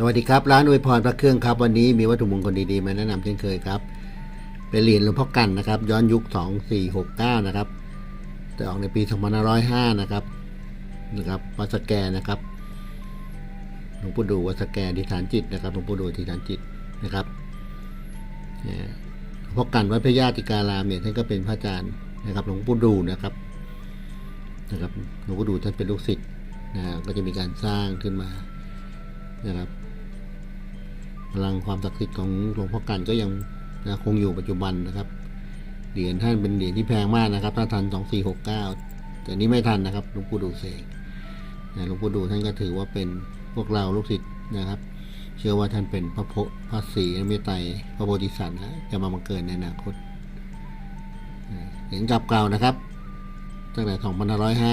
สวัสดีครับ ร้านอวยพรพระเครื่องครับ วันนี้มีวัตถุมงคลดีๆ มาแนะนำเช่นเคยครับ เป็นเหรียญหลวงพ่อกันนะครับ ย้อนยุค 2469 นะครับแต่ออกในปี2505 นะครับนะครับวัดสแกนะครับหลวงปู่ดูวัดสแกอธิฐานจิตนะครับหลวงปู่ดูอธิฐานจิตนะครับเนี่ยหลวงพ่อกันวัดพระญาติการามเนี่ยท่านก็เป็นพระอาจารย์นะครับ หลวงปู่ดูนะครับนะครับหลวงปู่ดูท่านเป็นลูกศิษย์นะก็จะมีการสร้างขึ้นมานะครับ พลังความศักดิ์สิทธิ์ของหลวงพ่อกันก็ยังนะคงอยู่ปัจจุบันนะครับเหรียญท่านเป็นเหรียญที่แพงมากนะครับ ถ้าทัน2469แต่นี้ไม่ทันนะครับหลวงปู่ดูเสกนะหลวงปู่ดูท่านก็ถือว่าเป็นพวกเราลูกศิษย์นะครับ เชื่อว่าท่านเป็นพระโพพระศรีอมิไตรพระโพธิสัตว์นะจะมาบังเกิดในอนาคตเหรียญกับเก่านะครับ ตั้งแต่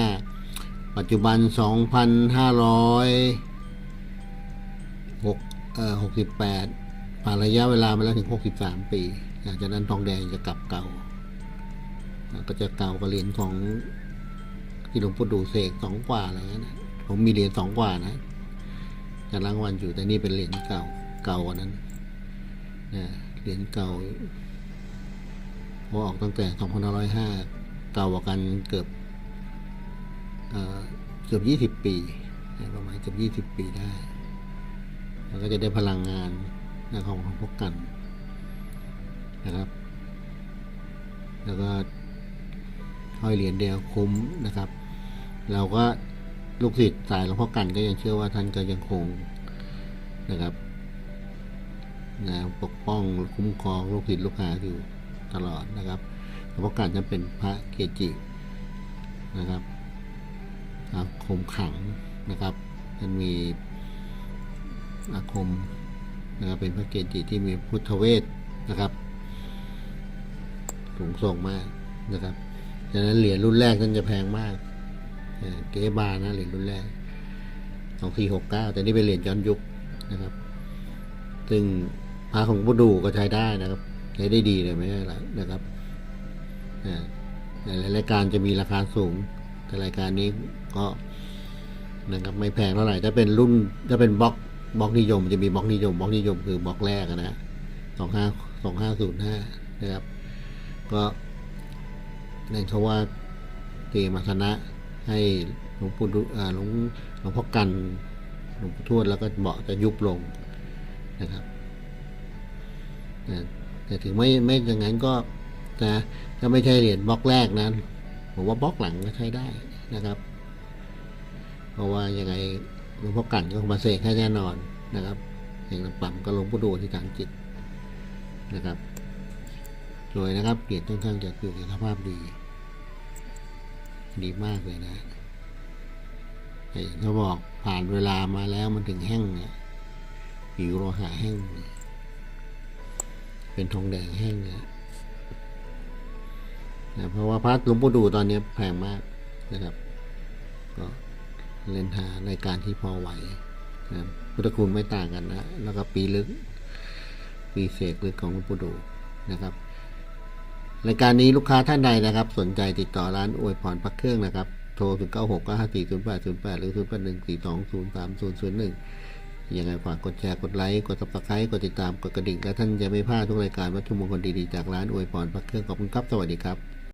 2505ปัจจุบัน2,500 6เอ่ 68ผ่านระยะเวลามาแล้วถึง63ปีหลังจากนั้นทองแดงจะกลับเก่า ก็จะเก่ากว่าเหรียญของที่หลวงปู่ดูเสกสองกว่าอะไรเงี้ยนะผมมีเหรียญสองกว่านะจะรางวัลอยู่แต่นี่เป็นเหรียญเก่าเก่ากว่านั้นนะเหรียญเก่าพอออกตั้งแต่2505เก่ากว่ากันเกือบเอ่อเกือบ20ปี ประมาณเกือบ20ปีได้ แล้วก็จะได้พลังงานนะของของพวกกันนะครับ แล้วก็ห้อยเหรียญเดียวคุ้มนะครับ เราก็ลูกศิษย์สายหลวงพ่อกันก็ยังเชื่อว่าท่านก็ยังคงนะครับนะปกป้องคุ้มครองลูกศิษย์ลูกหาอยู่ตลอดนะครับหลวงพ่อกันจะเป็นพระเกจินะครับอาคมขังนะครับมันมี อาคมนะครับเป็นพระเกจิที่มีพุทธเวทนะครับสูงส่งมากนะครับดังนั้นเหรียญรุ่นแรกท่านจะแพงมากเกบานะเหรียญรุ่นแรกสองสี่หกเก้าแต่นี่เป็นเหรียญย้อนยุคนะครับ ซึ่งพระของพุทธดูก็ใช้ได้นะครับ ใช้ได้ดีเลยไม่ใช่หรอนะครับหลายรายการจะมีราคาสูง แต่รายการนี้ก็นะครับไม่แพงเท่าไหร่ถ้าเป็นรุ่นถ้าเป็นบล็อก บล็อกนิยมจะมีบล็อกนิยมบล็อกนิยมคือบล็อกแรกอะนะสองห้าสองห้าศูนย์ห้านะครับ ก็นั่นเขาว่าเตรียมอาสนะให้หลวงปู่หลวงหลวงพ่อกันหลวงปู่ทวดแล้วก็เบาะจะยุบลงนะครับแต่ถึงไม่ไม่อย่างนั้นก็นะถ้าไม่ใช่เหรียญบล็อกแรกนั้นผมว่าบล็อกหลังก็ใช้ได้นะครับ เพราะว่ายังไง หลวงพ่อกันก็มาเสกให้แน่นอนนะครับอย่างปั๊มก็หลวงปู่ดูที่ฐานจิตนะครับสวยนะครับเปลี่ยนค่อนข้างจะอยู่ในสภาพดี ดีมากเลยนะแต่อเขาบอกผ่านเวลามาแล้วมันถึงแห้งเนี่ยผิวโลหะแห้ง เป็นทองแดงแห้งนะนะเพราะว่าพระหลวงปู่ดูตอนนี้แพงมากนะครับก็ เลนหารายการที่พอไหวนะครับพุทธคุณไม่ต่างกันนะ แล้วก็ปีลึก ปีเสกลึกของหลวงปู่ดูนะครับรายการนี้ลูกค้าท่านใดนะครับ สนใจติดต่อร้านอวยพรพักเครื่องนะครับ โทร0 9 6 9 5 4 0 8 0 8 หรือ 0 8 1 4 2 0 3 0 0 1 ยังไงฝากกดแชร์ กดไลค์ กด subscribe กดติดตาม กดกระดิ่ง และท่านจะไม่พลาดทุกรายการวัตถุมงคลดีๆ จากร้านอวยพรพักเครื่องขอบคุณครับ สวัสดีครับ